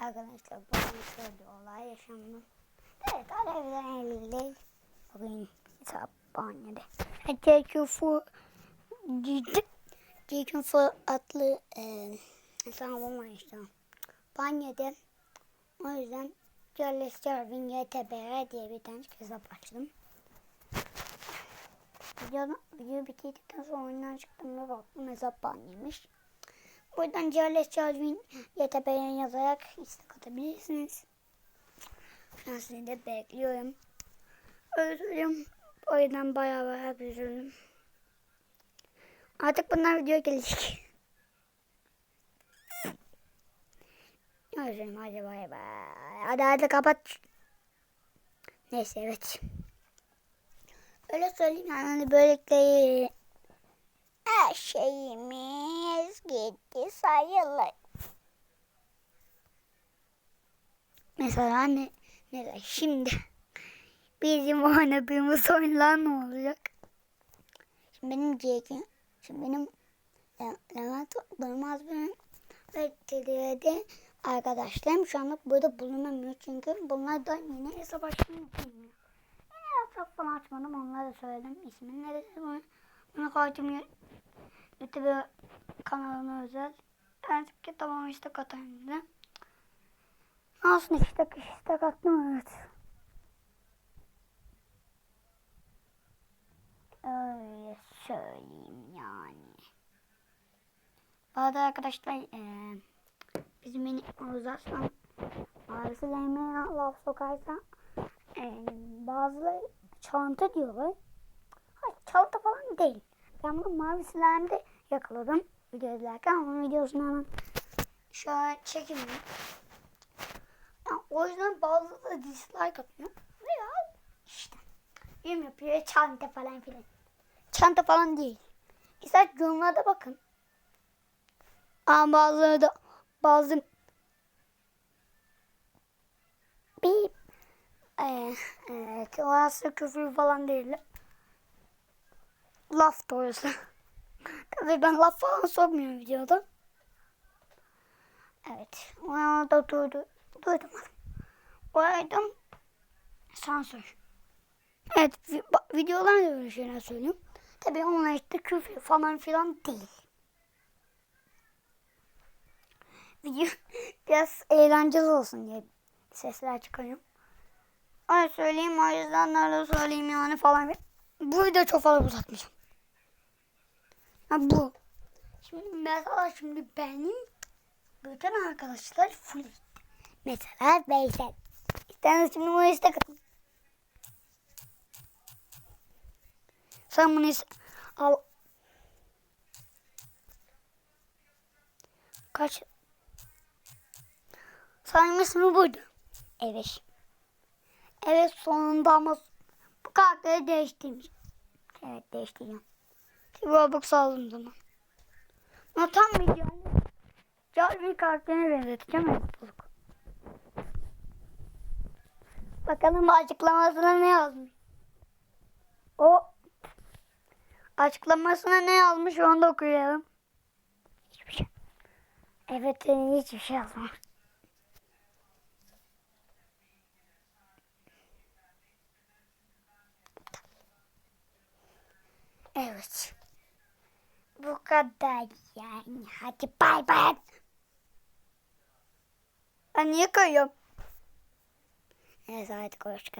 Arkadaşlar bugün şöyle olay yaşandı. Evet alevden elinde bugün hesap banyoda. JQ for JQ for adlı e, hesabım var işte. Banyoda. O yüzden Charles Jarvin YTBR diye bir tane hesap açtım. Video, video bitirdikten sonra oyundan çıktım ve baktım hesap banlıymış. Buradan Charles Charvin YTB'ye yazarak istek atabilirsiniz. An sizi de bekliyorum. Özürüm. O yüzden bayağı bayağı üzüldüm. Artık bunlar video gelecek. Özürüm hadi bay bay. Hadi hadi kapat. Neyse evet. Öyle söyleyeyim yani hani böylelikle her şeyimiz gitti sayılır. Mesela ne, ne şimdi bizim oynadığımız oyunlar ne olacak? Şimdi benim Jack'im, şimdi benim Le- Levent Durmaz benim ve TDV'de arkadaşlarım şu anlık burada bulunamıyor çünkü bunlar da yine hesap açmayı bilmiyor. Yine hesap falan açmadım onlara da söyledim. İsmini ne dedi bunu, bunu koydum YouTube kanalına özel. Artık ki tamam işte katayım dedi. Aslında işte işte kattım evet. Öyle söyleyeyim yani. Bu arada arkadaşlar eee bizim beni uzatsan bazı yemeğine laf sokarsa eee bazıları çanta diyorlar. Hayır çanta falan değil. Ben bunu mavi slime'de yakaladım video izlerken onun videosunu hemen şöyle çekeyim. Yani o yüzden bazıları da dislike atıyor. Veya işte yum yapıyor çanta falan filan. Çanta falan değil. İster yorumlarda bakın. Ama bazıları da bazı bir e, evet, orası küfür falan değil. Laf doğrusu. Tabii ben laf falan sokmuyorum videoda. Evet. Orada duydu, duydum. Orada sansür. Evet vi- ba- videolarda böyle şeyler söylüyorum. Tabii onlar işte küfür falan filan değil. Video biraz eğlenceli olsun diye sesler çıkarıyorum. Öyle söyleyeyim o yüzden öyle söyleyeyim yani falan. Bu video çok fazla uzatmayacağım. Ha bu. Şimdi mesela şimdi benim bütün arkadaşlar full. Mesela Veysel. İsterseniz şimdi bunu istek atın. Sen bunu al. Kaç? Sayın ismi buydu. Evet. Evet sonunda ama bu karakteri değiştirmiş. Evet değiştireceğim. Robux aldım zaman. Ama tam videoda Jarvis karakterine benzeteceğim evet bulduk. Bakalım açıklamasına ne yazmış. O açıklamasına ne yazmış onu da okuyalım. Hiçbir şey. Evet hiçbir şey yazmamış. Evet. Bu kadar yani. Hadi bay bay. Ben niye koyuyorum? Neyse hadi hoşçakalın.